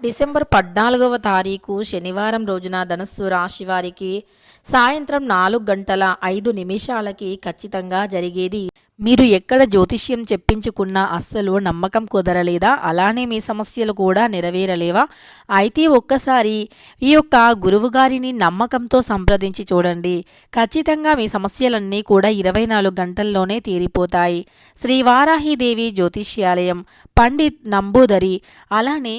December పద్నాలుగవ తారీఖు శనివారం రోజున ధనస్సు రాశి వారికి సాయంత్రం నాలుగు గంటల ఐదు నిమిషాలకి ఖచ్చితంగా జరిగేది. మీరు ఎక్కడ జ్యోతిష్యం చెప్పించుకున్నా అస్సలు నమ్మకం కుదరలేదా? అలానే మీ సమస్యలు కూడా నెరవేరలేవా? అయితే ఒక్కసారి ఈ యొక్క గురువుగారిని నమ్మకంతో సంప్రదించి చూడండి. ఖచ్చితంగా మీ సమస్యలన్నీ కూడా ఇరవై నాలుగు గంటల్లోనే తీరిపోతాయి. శ్రీ వారాహిదేవి జ్యోతిష్యాలయం పండిత్ నంబూదరి అలానే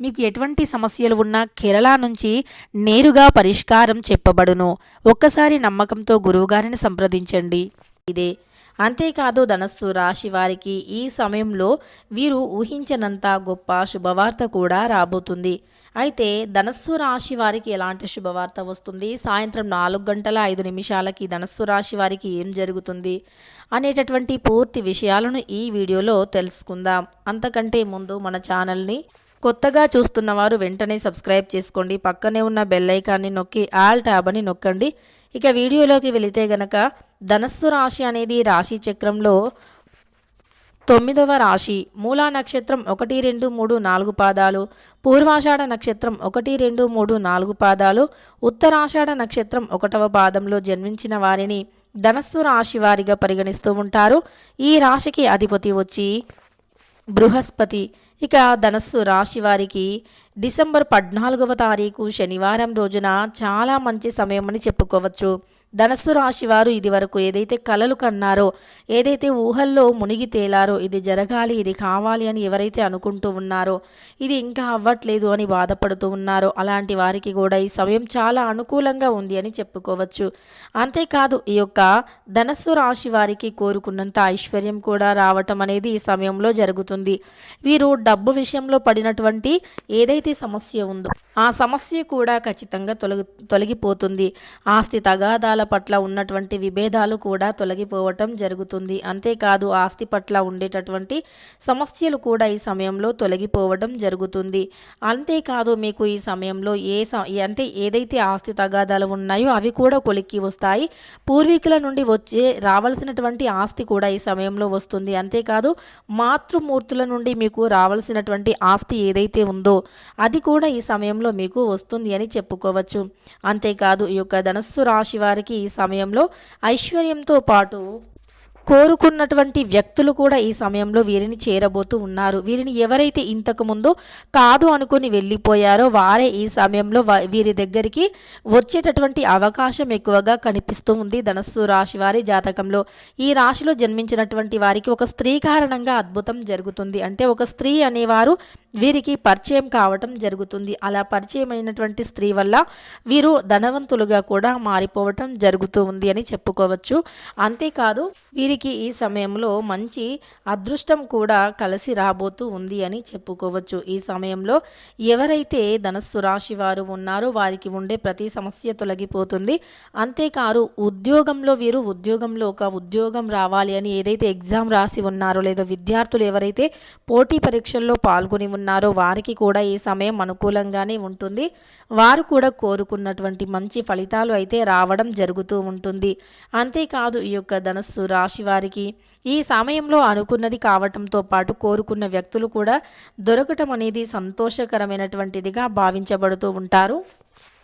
మీకు ఎటువంటి సమస్యలు ఉన్నా కేరళ నుంచి నేరుగా పరిష్కారం చెప్పబడును. ఒక్కసారి నమ్మకంతో గురువుగారిని సంప్రదించండి. ఇదే. అంతేకాదు ధనస్సు రాశి వారికి ఈ సమయంలో వీరు ఊహించనంత గొప్ప శుభవార్త కూడా రాబోతుంది. అయితే ధనస్సు రాశి వారికి ఎలాంటి శుభవార్త వస్తుంది? సాయంత్రం నాలుగు గంటల ఐదు నిమిషాలకి ధనస్సు రాశి వారికి ఏం జరుగుతుంది? అనేటటువంటి పూర్తి విషయాలను ఈ వీడియోలో తెలుసుకుందాం. అంతకంటే ముందు మన ఛానల్ని కొత్తగా చూస్తున్న వారు వెంటనే సబ్స్క్రైబ్ చేసుకోండి. పక్కనే ఉన్న బెల్ ఐకాన్ని నొక్కి ఆల్ ట్యాబ్ అని నొక్కండి. ఇక వీడియోలోకి వెళితే గనక ధనస్సు రాశి అనేది రాశి చక్రంలో తొమ్మిదవ రాశి. మూలా నక్షత్రం ఒకటి రెండు మూడు నాలుగు పాదాలు. పూర్వాషాఢ నక్షత్రం ఒకటి రెండు మూడు నాలుగు పాదాలు. ఉత్తరాషాఢ నక్షత్రం ఒకటవ పాదంలో జన్మించిన వారిని ధనస్సు రాశి వారిగా పరిగణిస్తూ ఉంటారు. ఈ రాశికి అధిపతి వచ్చి బృహస్పతి. ఇక ధనస్సు రాశి వారికి డిసెంబర్ పద్నాలుగవ తారీఖు శనివారం రోజున చాలా మంచి సమయం అని చెప్పుకోవచ్చు. ధనస్సు రాశి వారు ఇది వరకు ఏదైతే కలలు కన్నారో ఏదైతే ఊహల్లో మునిగి తేలారో ఇది జరగాలి ఇది కావాలి అని ఎవరైతే అనుకుంటూ ఉన్నారో ఇది ఇంకా అవ్వట్లేదు అని బాధపడుతూ ఉన్నారో అలాంటి వారికి కూడా ఈ సమయం చాలా అనుకూలంగా ఉంది అని చెప్పుకోవచ్చు. అంతేకాదు ఈ యొక్క ధనస్సు రాశి వారికి కోరుకున్నంత ఐశ్వర్యం కూడా రావటం అనేది ఈ సమయంలో జరుగుతుంది. వీరు డబ్బు విషయంలో పడినటువంటి ఏదైతే సమస్య ఉందో ఆ సమస్య కూడా ఖచ్చితంగా తొలగి తొలగిపోతుంది. ఆస్తి తగాదాల పట్ల ఉన్నటువంటి విభేదాలు కూడా తొలగిపోవటం జరుగుతుంది. అంతేకాదు ఆస్తి పట్ల ఉండేటటువంటి సమస్యలు కూడా ఈ సమయంలో తొలగిపోవడం జరుగుతుంది. అంతేకాదు మీకు ఈ సమయంలో ఏ స- అంటే ఏదైతే ఆస్తి తగాదాలు ఉన్నాయో అవి కూడా కొలిక్కి వస్తాయి. పూర్వీకుల నుండి వచ్చే రావాల్సినటువంటి ఆస్తి కూడా ఈ సమయంలో వస్తుంది. అంతేకాదు మాతృమూర్తుల నుండి మీకు రావాల్సినటువంటి ఆస్తి ఏదైతే ఉందో అది కూడా ఈ సమయంలో మీకు వస్తుంది అని చెప్పుకోవచ్చు. అంతేకాదు ఈ యొక్క ధనస్సు రాశి వారికి ఈ సమయంలో ఐశ్వర్యంతో పాటు కోరుకున్నటువంటి వ్యక్తులు కూడా ఈ సమయంలో వీరిని చేరబోతూ ఉన్నారు. వీరిని ఎవరైతే ఇంతకుముందు కాదు అనుకుని వెళ్ళిపోయారో వారే ఈ సమయంలో వీరి దగ్గరికి వచ్చేటటువంటి అవకాశం ఎక్కువగా కనిపిస్తూ ఉంది ధనస్సు రాశి వారి జాతకంలో. ఈ రాశిలో జన్మించినటువంటి వారికి ఒక స్త్రీ కారణంగా అద్భుతం జరుగుతుంది. అంటే ఒక స్త్రీ అనేవారు వీరికి పరిచయం కావటం జరుగుతుంది. అలా పరిచయం అయినటువంటి స్త్రీ వల్ల వీరు ధనవంతులుగా కూడా మారిపోవటం జరుగుతూ ఉంది అని చెప్పుకోవచ్చు. అంతేకాదు వీరికి ఈ సమయంలో మంచి అదృష్టం కూడా కలిసి రాబోతూ ఉంది అని చెప్పుకోవచ్చు. ఈ సమయంలో ఎవరైతే ధనస్సు రాశి వారు ఉన్నారో వారికి ఉండే ప్రతి సమస్య తొలగిపోతుంది. అంతేకాదు ఉద్యోగంలో వీరు ఉద్యోగంలో ఒక ఉద్యోగం రావాలి అని ఏదైతే ఎగ్జామ్ రాసి ఉన్నారో లేదా విద్యార్థులు ఎవరైతే పోటీ పరీక్షల్లో పాల్గొని ఉన్నారో వారికి కూడా ఈ సమయం అనుకూలంగానే ఉంటుంది. వారు కూడా కోరుకున్నటువంటి మంచి ఫలితాలు అయితే రావడం జరుగుతూ ఉంటుంది. అంతేకాదు ఈ యొక్క ధనస్సు రాశి వారికి ఈ సమయంలో అనుకున్నది కావటంతో పాటు కోరుకున్న వ్యక్తులు కూడా దొరకటం అనేది సంతోషకరమైనటువంటిదిగా భావించబడుతూ ఉంటారు.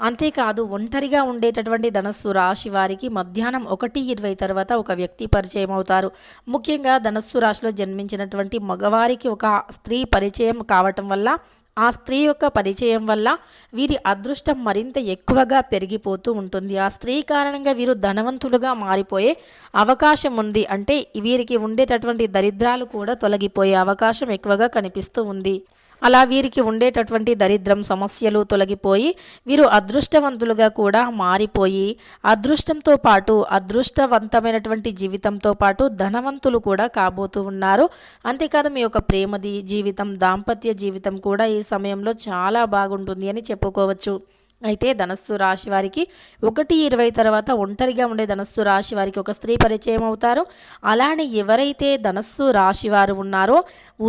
అంతేకాదు ఒంటరిగా ఉండేటటువంటి ధనస్సు రాశి వారికి మధ్యాహ్నం ఒకటి ఇరవై తర్వాత ఒక వ్యక్తి పరిచయం అవుతారు. ముఖ్యంగా ధనస్సు రాశిలో జన్మించినటువంటి మగవారికి ఒక స్త్రీ పరిచయం కావటం వల్ల ఆ స్త్రీ యొక్క పరిచయం వల్ల వీరి అదృష్టం మరింత ఎక్కువగా పెరిగిపోతూ ఉంటుంది. ఆ స్త్రీ కారణంగా వీరు ధనవంతులుగా మారిపోయే అవకాశం ఉంది. అంటే వీరికి ఉండేటటువంటి దరిద్రాలు కూడా తొలగిపోయే అవకాశం ఎక్కువగా కనిపిస్తూ ఉంది. అలా వీరికి ఉండేటటువంటి దరిద్రం సమస్యలు తొలగిపోయి వీరు అదృష్టవంతులుగా కూడా మారిపోయి అదృష్టంతో పాటు అదృష్టవంతమైనటువంటి జీవితంతో పాటు ధనవంతులు కూడా కాబోతూ ఉన్నారు. అంతేకాదు మీ యొక్క ప్రేమది జీవితం దాంపత్య జీవితం కూడా ఈ సమయంలో చాలా బాగుంటుంది అని చెప్పుకోవచ్చు. అయితే ధనస్సు రాశి వారికి ఒకటి ఇరవై తర్వాత ఒంటరిగా ఉండే ధనస్సు రాశి వారికి ఒక స్త్రీ పరిచయం అవుతారు. అలానే ఎవరైతే ధనస్సు రాశి వారు ఉన్నారో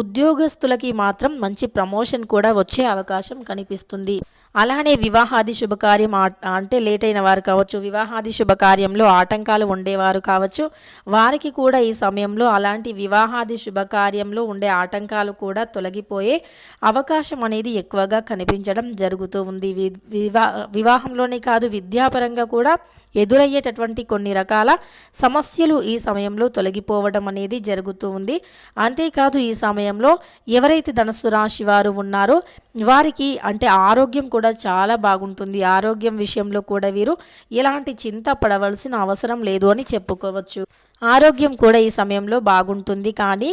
ఉద్యోగస్తులకి మాత్రం మంచి ప్రమోషన్ కూడా వచ్చే అవకాశం కనిపిస్తుంది. అలానే వివాహాది శుభకార్యం అంటే లేట్ అయిన వారు కావచ్చు వివాహాది శుభకార్యంలో ఆటంకాలు ఉండేవారు కావచ్చు వారికి కూడా ఈ సమయంలో అలాంటి వివాహాది శుభకార్యంలో ఉండే ఆటంకాలు కూడా తొలగిపోయే అవకాశం అనేది ఎక్కువగా కనిపించడం జరుగుతూ ఉంది. వి- వివా వివాహంలోనే కాదు విద్యాపరంగా కూడా ఎదురయ్యేటటువంటి కొన్ని రకాల సమస్యలు ఈ సమయంలో తొలగిపోవడం అనేది జరుగుతూ ఉంది. అంతేకాదు ఈ సమయంలో ఎవరైతే ధనస్సు రాశి వారు ఉన్నారో వారికి అంటే ఆరోగ్యం కూడా చాలా బాగుంటుంది. ఆరోగ్యం విషయంలో కూడా వీరు ఎలాంటి చింత పడవలసిన అవసరం లేదు అని చెప్పుకోవచ్చు. ఆరోగ్యం కూడా ఈ సమయంలో బాగుంటుంది. కానీ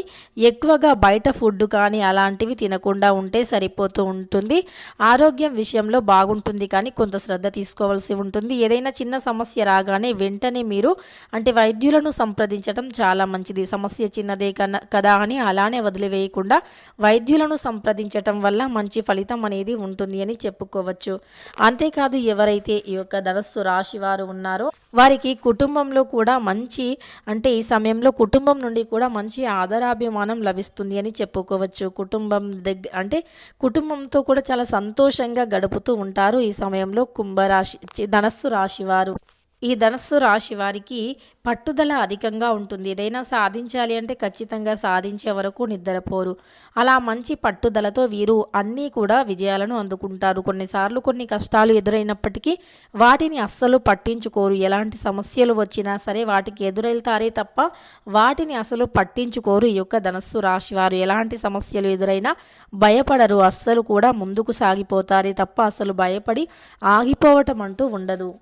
ఎక్కువగా బయట ఫుడ్ కానీ అలాంటివి తినకుండా ఉంటే సరిపోతూ ఉంటుంది. ఆరోగ్యం విషయంలో బాగుంటుంది కానీ కొంత శ్రద్ధ తీసుకోవాల్సి ఉంటుంది. ఏదైనా చిన్న సమస్య రాగానే వెంటనే మీరు అంటే వైద్యులను సంప్రదించడం చాలా మంచిది. సమస్య చిన్నదే కదా అని అలానే వదిలివేయకుండా వైద్యులను సంప్రదించటం వల్ల మంచి ఫలితం అనేది ఉంటుంది అని చెప్పుకోవచ్చు. అంతేకాదు ఎవరైతే ఈ యొక్క ధనస్సు రాశి వారు ఉన్నారో వారికి కుటుంబంలో కూడా మంచి అంటే ఈ సమయంలో కుటుంబం నుండి కూడా మంచి ఆదరాభిమానం లభిస్తుంది అని చెప్పుకోవచ్చు. కుటుంబం దగ్గర అంటే కుటుంబంతో కూడా చాలా సంతోషంగా గడుపుతూ ఉంటారు ఈ సమయంలో కుంభరాశి ధనస్సు రాశి వారు. ఈ ధనస్సు రాశి వారికి పట్టుదల అధికంగా ఉంటుంది. ఏదైనా సాధించాలి అంటే ఖచ్చితంగా సాధించే వరకు నిద్రపోరు. అలా మంచి పట్టుదలతో వీరు అన్నీ కూడా విజయాలను అందుకుంటారు. కొన్నిసార్లు కొన్ని కష్టాలు ఎదురైనప్పటికీ వాటిని అస్సలు పట్టించుకోరు. ఎలాంటి సమస్యలు వచ్చినా సరే వాటికి ఎదురెళ్తారే తప్ప వాటిని అసలు పట్టించుకోరు ఈ యొక్క ధనస్సు రాశి వారు. ఎలాంటి సమస్యలు ఎదురైనా భయపడరు. అస్సలు కూడా ముందుకు సాగిపోతారే తప్ప అసలు భయపడి ఆగిపోవటం అంటూ ఉండదు.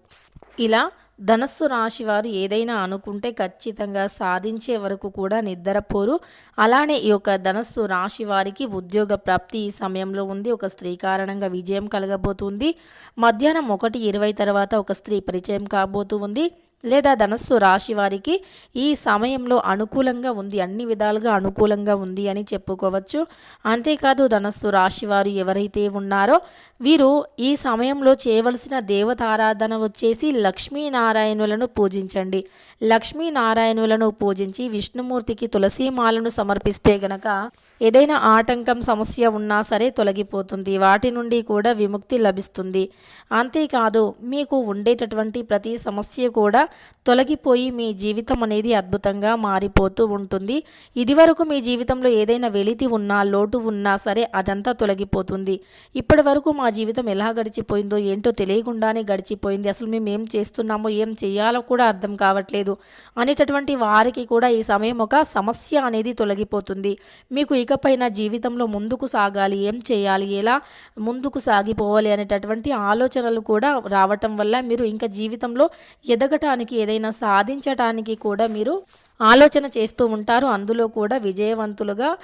ఇలా ధనస్సు రాశి వారు ఏదైనా అనుకుంటే ఖచ్చితంగా సాధించే వరకు కూడా నిద్రపోరు. అలానే ఈ యొక్క ధనస్సు రాశి వారికి ఉద్యోగ ప్రాప్తి ఈ సమయంలో ఉంది. ఒక స్త్రీ కారణంగా విజయం కలగబోతుంది. మధ్యాహ్నం ఒకటి ఇరవై తర్వాత ఒక స్త్రీ పరిచయం కాబోతూ ఉంది. లేదా ధనస్సు రాశి వారికి ఈ సమయంలో అనుకూలంగా ఉంది అన్ని విధాలుగా అనుకూలంగా ఉంది అని చెప్పుకోవచ్చు. అంతేకాదు ధనస్సు రాశి వారు ఎవరైతే ఉన్నారో వీరు ఈ సమయంలో చేయవలసిన దేవతారాధన వచ్చేసి లక్ష్మీనారాయణులను పూజించండి. లక్ష్మీనారాయణులను పూజించి విష్ణుమూర్తికి తులసీమాలను సమర్పిస్తే గనక ఏదైనా ఆటంకం సమస్య ఉన్నా సరే తొలగిపోతుంది. వాటి నుండి కూడా విముక్తి లభిస్తుంది. అంతేకాదు మీకు ఉండేటటువంటి ప్రతి సమస్య కూడా తొలగిపోయి మీ జీవితం అనేది అద్భుతంగా మారిపోతూ ఉంటుంది. ఇదివరకు మీ జీవితంలో ఏదైనా వెలితి ఉన్నా లోటు ఉన్నా సరే అదంతా తొలగిపోతుంది. ఇప్పటి వరకు మా జీవితం ఎలా గడిచిపోయిందో ఏంటో తెలియకుండానే గడిచిపోయింది. అసలు మేము ఏం చేస్తున్నామో ఏం చేయాలో కూడా అర్థం కావట్లేదు. అనేటటువంటి వారికి కూడా ఈ సమయం ఒక సమస్య అనేది తొలగిపోతుంది. మీకు ఇకపైన జీవితంలో ముందుకు సాగాలి ఏం చేయాలి ఎలా ముందుకు సాగిపోవాలి అనేటటువంటి ఆలోచనలు కూడా రావటం వల్ల మీరు ఇంకా జీవితంలో ఎదగటానికి ఏదైనా సాధించటానికి కూడా మీరు ఆలోచన చేస్తూ ఉంటారు. అందులో కూడా విజయవంతులుగా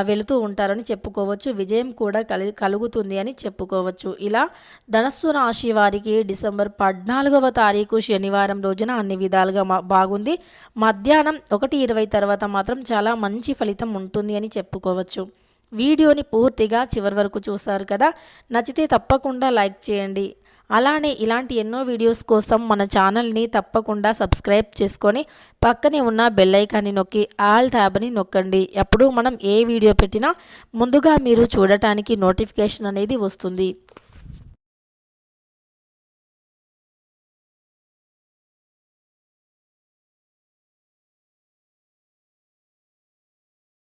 వెళుతూ ఉంటారని చెప్పుకోవచ్చు. విజయం కూడా కలి కలుగుతుంది అని చెప్పుకోవచ్చు. ఇలా ధనస్సు రాశి వారికి డిసెంబర్ పద్నాలుగవ తారీఖు శనివారం రోజున అన్ని విధాలుగా బాగుంది. మధ్యాహ్నం ఒకటి ఇరవై తర్వాత మాత్రం చాలా మంచి ఫలితం ఉంటుంది అని చెప్పుకోవచ్చు. వీడియోని పూర్తిగా చివరి వరకు చూసారు కదా? నచ్చితే తప్పకుండా లైక్ చేయండి. అలానే ఇలాంటి ఎన్నో వీడియోస్ కోసం మన ఛానల్ని తప్పకుండా సబ్స్క్రైబ్ చేసుకొని పక్కనే ఉన్న బెల్లైకాన్ని నొక్కి ఆల్ ట్యాబ్ని నొక్కండి. ఎప్పుడు మనం ఏ వీడియో పెట్టినా ముందుగా మీరు చూడటానికి నోటిఫికేషన్ అనేది వస్తుంది.